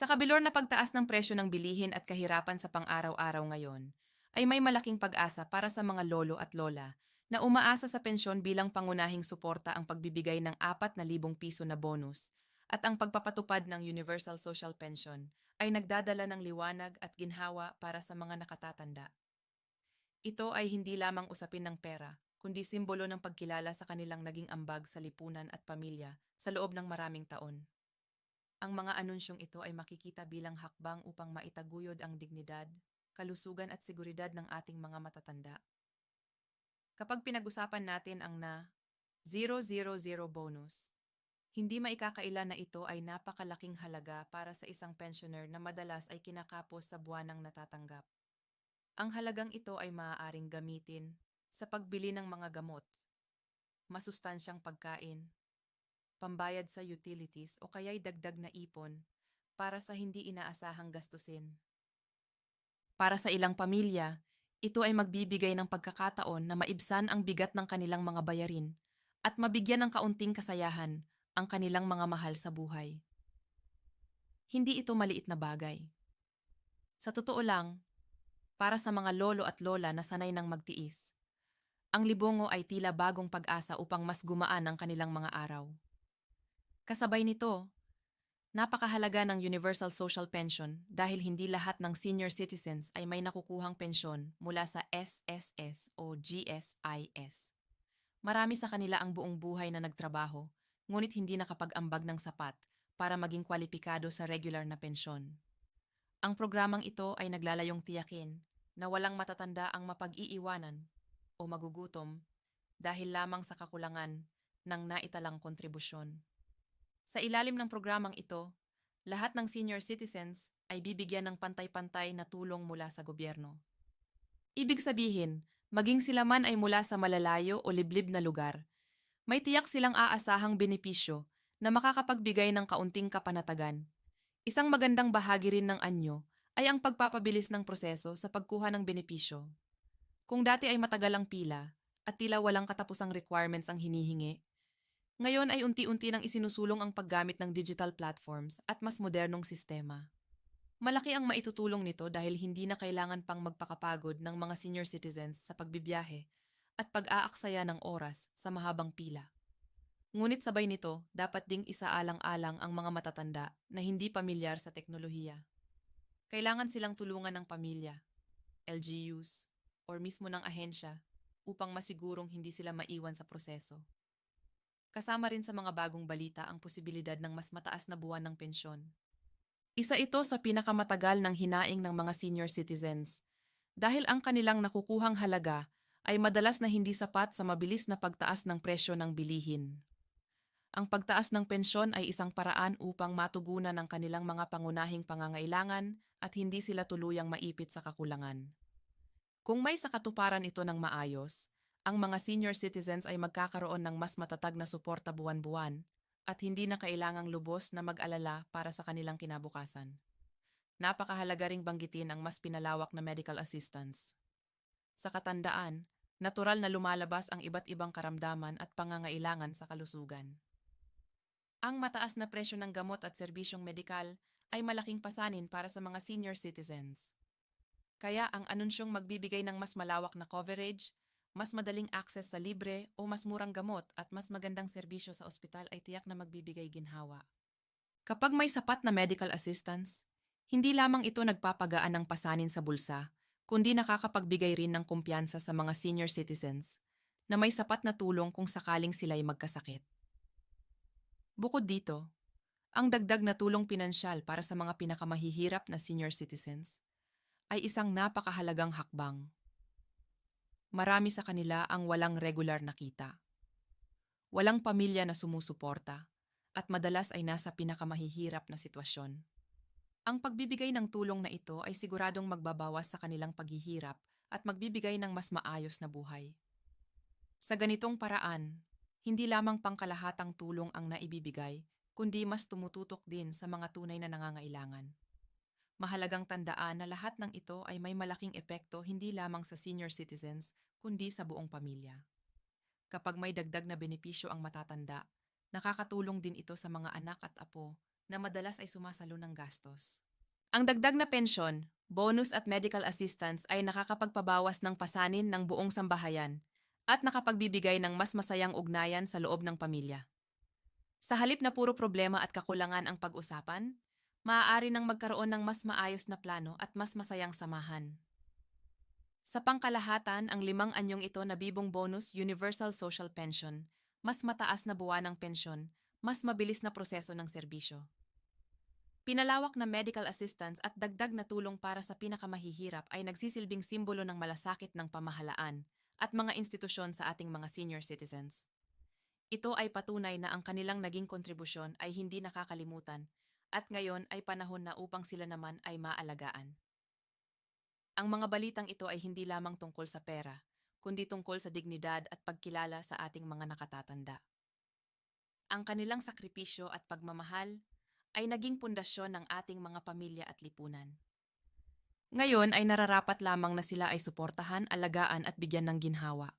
Sa kabilor na pagtaas ng presyo ng bilihin at kahirapan sa pang-araw-araw ngayon, ay may malaking pag-asa para sa mga lolo at lola na umaasa sa pensyon bilang pangunahing suporta ang pagbibigay ng 4,000 piso na bonus at ang pagpapatupad ng Universal Social Pension ay nagdadala ng liwanag at ginhawa para sa mga nakatatanda. Ito ay hindi lamang usapin ng pera, kundi simbolo ng pagkilala sa kanilang naging ambag sa lipunan at pamilya sa loob ng maraming taon. Ang mga anunsyong ito ay makikita bilang hakbang upang maitaguyod ang dignidad, kalusugan at seguridad ng ating mga matatanda. Kapag pinag-usapan natin ang na 000 bonus, hindi maikakaila na ito ay napakalaking halaga para sa isang pensioner na madalas ay kinakapos sa buwanang natatanggap. Ang halagang ito ay maaaring gamitin sa pagbili ng mga gamot, masustansyang pagkain, pambayad sa utilities o kaya'y dagdag na ipon para sa hindi inaasahang gastusin. Para sa ilang pamilya, ito ay magbibigay ng pagkakataon na maibsan ang bigat ng kanilang mga bayarin at mabigyan ng kaunting kasayahan ang kanilang mga mahal sa buhay. Hindi ito maliit na bagay. Sa totoo lang, para sa mga lolo at lola na sanay ng magtiis, ang libongo ay tila bagong pag-asa upang mas gumaan ang kanilang mga araw. Kasabay nito, napakahalaga ng Universal Social Pension dahil hindi lahat ng senior citizens ay may nakukuhang pensyon mula sa SSS o GSIS. Marami sa kanila ang buong buhay na nagtrabaho, ngunit hindi nakapag-ambag ng sapat para maging kwalipikado sa regular na pensyon. Ang programang ito ay naglalayong tiyakin na walang matatanda ang mapag-iiwanan o magugutom dahil lamang sa kakulangan ng naitalang kontribusyon. Sa ilalim ng programang ito, lahat ng senior citizens ay bibigyan ng pantay-pantay na tulong mula sa gobyerno. Ibig sabihin, maging sila man ay mula sa malalayo o liblib na lugar, may tiyak silang aasahang benepisyo na makakapagbigay ng kaunting kapanatagan. Isang magandang bahagi rin ng anyo ay ang pagpapabilis ng proseso sa pagkuha ng benepisyo. Kung dati ay matagal ang pila at tila walang katapusang requirements ang hinihingi, ngayon ay unti-unti nang isinusulong ang paggamit ng digital platforms at mas modernong sistema. Malaki ang maitutulong nito dahil hindi na kailangan pang magpakapagod ng mga senior citizens sa pagbibiyahe at pag-aaksaya ng oras sa mahabang pila. Ngunit sabay nito, dapat ding isaalang-alang ang mga matatanda na hindi pamilyar sa teknolohiya. Kailangan silang tulungan ng pamilya, LGUs, or mismo ng ahensya upang masigurong hindi sila maiwan sa proseso. Kasama rin sa mga bagong balita ang posibilidad ng mas mataas na buwan ng pensyon. Isa ito sa pinakamatagal ng hinaing ng mga senior citizens dahil ang kanilang nakukuhang halaga ay madalas na hindi sapat sa mabilis na pagtaas ng presyo ng bilihin. Ang pagtaas ng pensyon ay isang paraan upang matugunan ang kanilang mga pangunahing pangangailangan at hindi sila tuluyang maipit sa kakulangan. Kung may sakatuparan ito ng maayos, ang mga senior citizens ay magkakaroon ng mas matatag na suporta buwan-buwan at hindi na kailangang lubos na mag-alala para sa kanilang kinabukasan. Napakahalaga ring banggitin ang mas pinalawak na medical assistance. Sa katandaan, natural na lumalabas ang iba't ibang karamdaman at pangangailangan sa kalusugan. Ang mataas na presyo ng gamot at serbisyong medikal ay malaking pasanin para sa mga senior citizens. Kaya ang anunsyong magbibigay ng mas malawak na coverage, mas madaling access sa libre o mas murang gamot at mas magandang serbisyo sa ospital ay tiyak na magbibigay ginhawa. Kapag may sapat na medical assistance, hindi lamang ito nagpapagaan ng pasanin sa bulsa, kundi nakakapagbigay rin ng kumpiyansa sa mga senior citizens na may sapat na tulong kung sakaling sila'y magkasakit. Bukod dito, ang dagdag na tulong pinansyal para sa mga pinakamahihirap na senior citizens ay isang napakahalagang hakbang. Marami sa kanila ang walang regular na kita. Walang pamilya na sumusuporta at madalas ay nasa pinakamahihirap na sitwasyon. Ang pagbibigay ng tulong na ito ay siguradong magbabawas sa kanilang paghihirap at magbibigay ng mas maayos na buhay. Sa ganitong paraan, hindi lamang pangkalahatang tulong ang naibibigay, kundi mas tumututok din sa mga tunay na nangangailangan. Mahalagang tandaan na lahat ng ito ay may malaking epekto hindi lamang sa senior citizens, kundi sa buong pamilya. Kapag may dagdag na benepisyo ang matatanda, nakakatulong din ito sa mga anak at apo na madalas ay sumasalo ng gastos. Ang dagdag na pensyon, bonus at medical assistance ay nakakapagpabawas ng pasanin ng buong sambahayan at nakapagbibigay ng mas masayang ugnayan sa loob ng pamilya. Sa halip na puro problema at kakulangan ang pag-usapan, maaari nang magkaroon ng mas maayos na plano at mas masayang samahan. Sa pangkalahatan, ang limang anyong ito na bibong bonus Universal Social Pension, mas mataas na buwan ng pensyon, mas mabilis na proseso ng serbisyo. Pinalawak na medical assistance at dagdag na tulong para sa pinakamahihirap ay nagsisilbing simbolo ng malasakit ng pamahalaan at mga institusyon sa ating mga senior citizens. Ito ay patunay na ang kanilang naging kontribusyon ay hindi nakakalimutan at ngayon ay panahon na upang sila naman ay maalagaan. Ang mga balitang ito ay hindi lamang tungkol sa pera, kundi tungkol sa dignidad at pagkilala sa ating mga nakatatanda. Ang kanilang sakripisyo at pagmamahal ay naging pundasyon ng ating mga pamilya at lipunan. Ngayon ay nararapat lamang na sila ay suportahan, alagaan at bigyan ng ginhawa.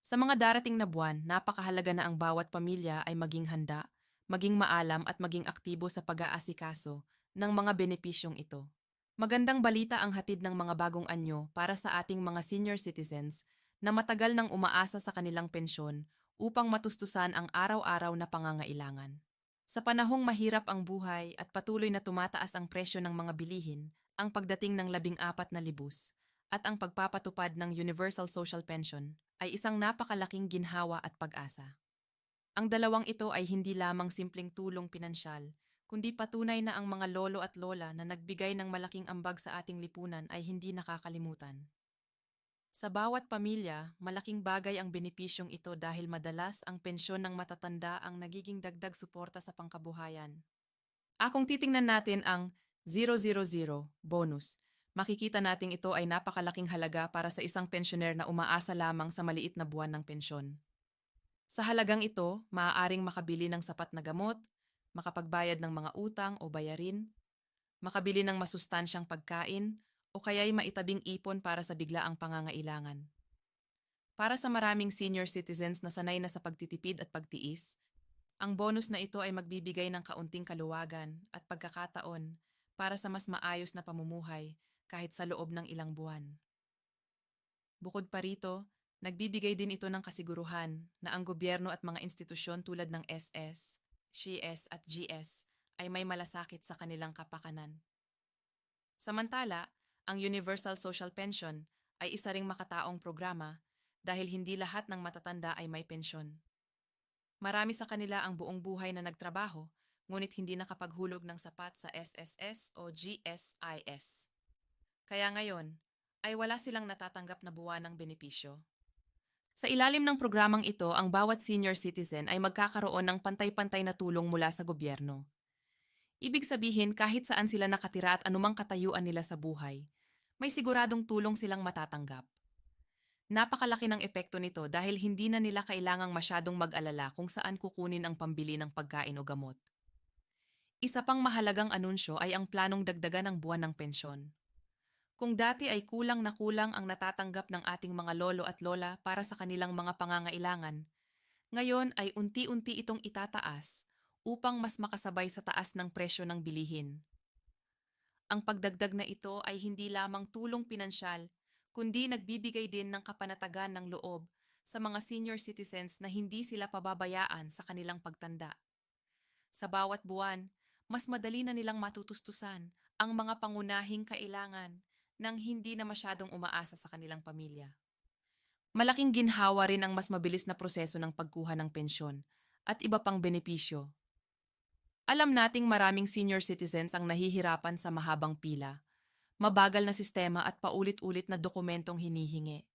Sa mga darating na buwan, napakahalaga na ang bawat pamilya ay maging handa, maging maalam at maging aktibo sa pag-aasikaso ng mga benepisyong ito. Magandang balita ang hatid ng mga bagong anyo para sa ating mga senior citizens na matagal nang umaasa sa kanilang pensyon upang matustusan ang araw-araw na pangangailangan. Sa panahong mahirap ang buhay at patuloy na tumataas ang presyo ng mga bilihin, ang pagdating ng labing apat na libus at ang pagpapatupad ng Universal Social Pension ay isang napakalaking ginhawa at pag-asa. Ang dalawang ito ay hindi lamang simpleng tulong pinansyal, kundi patunay na ang mga lolo at lola na nagbigay ng malaking ambag sa ating lipunan ay hindi nakakalimutan. Sa bawat pamilya, malaking bagay ang benepisyong ito dahil madalas ang pensyon ng matatanda ang nagiging dagdag suporta sa pangkabuhayan. Akong titingnan natin ang 000 bonus. Makikita nating ito ay napakalaking halaga para sa isang pensyoner na umaasa lamang sa maliit na buwan ng pensyon. Sa halagang ito, maaaring makabili ng sapat na gamot, makapagbayad ng mga utang o bayarin, makabili ng masustansyang pagkain, o kaya'y maitabing ipon para sa biglaang pangangailangan. Para sa maraming senior citizens na sanay na sa pagtitipid at pagtiis, ang bonus na ito ay magbibigay ng kaunting kaluwagan at pagkakataon para sa mas maayos na pamumuhay kahit sa loob ng ilang buwan. Bukod pa rito, nagbibigay din ito ng kasiguruhan na ang gobyerno at mga institusyon tulad ng SS, CS at GS ay may malasakit sa kanilang kapakanan. Samantala, ang Universal Social Pension ay isa ring makataong programa dahil hindi lahat ng matatanda ay may pensyon. Marami sa kanila ang buong buhay na nagtrabaho ngunit hindi nakapaghulog ng sapat sa SSS o GSIS. Kaya ngayon, ay wala silang natatanggap na buwan ng benepisyo. Sa ilalim ng programang ito, ang bawat senior citizen ay magkakaroon ng pantay-pantay na tulong mula sa gobyerno. Ibig sabihin kahit saan sila nakatira at anumang katayuan nila sa buhay, may siguradong tulong silang matatanggap. Napakalaki ng epekto nito dahil hindi na nila kailangang masyadong mag-alala kung saan kukunin ang pambili ng pagkain o gamot. Isa pang mahalagang anunsyo ay ang planong dagdagan ng buwan ng pensyon. Kung dati ay kulang na kulang ang natatanggap ng ating mga lolo at lola para sa kanilang mga pangangailangan, ngayon ay unti-unti itong itataas upang mas makasabay sa taas ng presyo ng bilihin. Ang pagdagdag na ito ay hindi lamang tulong pinansyal, kundi nagbibigay din ng kapanatagan ng loob sa mga senior citizens na hindi sila pababayaan sa kanilang pagtanda. Sa bawat buwan, mas madali na nilang matutustusan ang mga pangunahing kailangan nang hindi na masyadong umaasa sa kanilang pamilya. Malaking ginhawa rin ang mas mabilis na proseso ng pagkuha ng pensyon at iba pang benepisyo alam nating maraming senior citizens ang nahihirapan sa mahabang pila, mabagal na sistema at paulit-ulit na dokumentong hinihingi.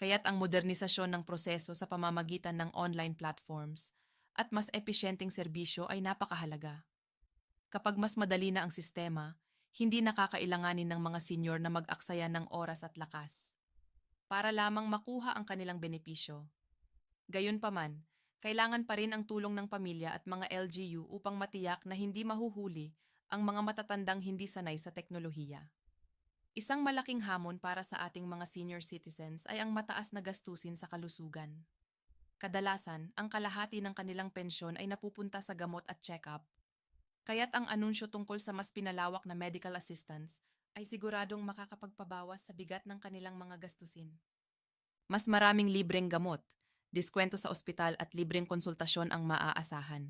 Kaya't ang modernisasyon ng proseso sa pamamagitan ng online platforms at mas episyenteng serbisyo ay napakahalaga. Kapag mas madali na ang sistema, hindi nakakailanganin ng mga senior na mag-aksaya ng oras at lakas para lamang makuha ang kanilang benepisyo. Gayunpaman, kailangan pa rin ang tulong ng pamilya at mga LGU upang matiyak na hindi mahuhuli ang mga matatandang hindi sanay sa teknolohiya. Isang malaking hamon para sa ating mga senior citizens ay ang mataas na gastusin sa kalusugan. Kadalasan, ang kalahati ng kanilang pensyon ay napupunta sa gamot at check-up, Kaya't ang anunsyo tungkol sa mas pinalawak na medical assistance ay siguradong makakapagpabawas sa bigat ng kanilang mga gastusin. Mas maraming libreng gamot, diskwento sa ospital at libreng konsultasyon ang maaasahan.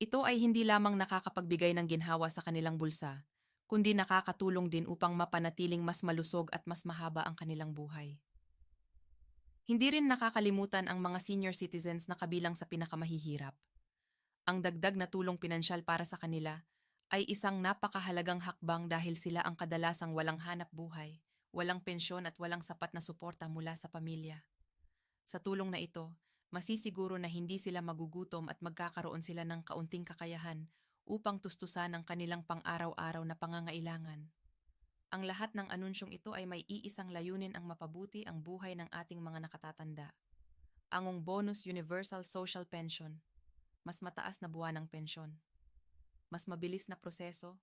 Ito ay hindi lamang nakakapagbigay ng ginhawa sa kanilang bulsa, kundi nakakatulong din upang mapanatiling mas malusog at mas mahaba ang kanilang buhay. Hindi rin nakakalimutan ang mga senior citizens na kabilang sa pinakamahihirap. Ang dagdag na tulong pinansyal para sa kanila ay isang napakahalagang hakbang dahil sila ang kadalasang walang hanap buhay, walang pensyon at walang sapat na suporta mula sa pamilya. Sa tulong na ito, masisiguro na hindi sila magugutom at magkakaroon sila ng kaunting kakayahan upang tustusan ang kanilang pang-araw-araw na pangangailangan. Ang lahat ng anunsyong ito ay may iisang layunin ang mapabuti ang buhay ng ating mga nakatatanda. Angong bonus universal social pension, mas mataas na buwan ng pensyon, mas mabilis na proseso,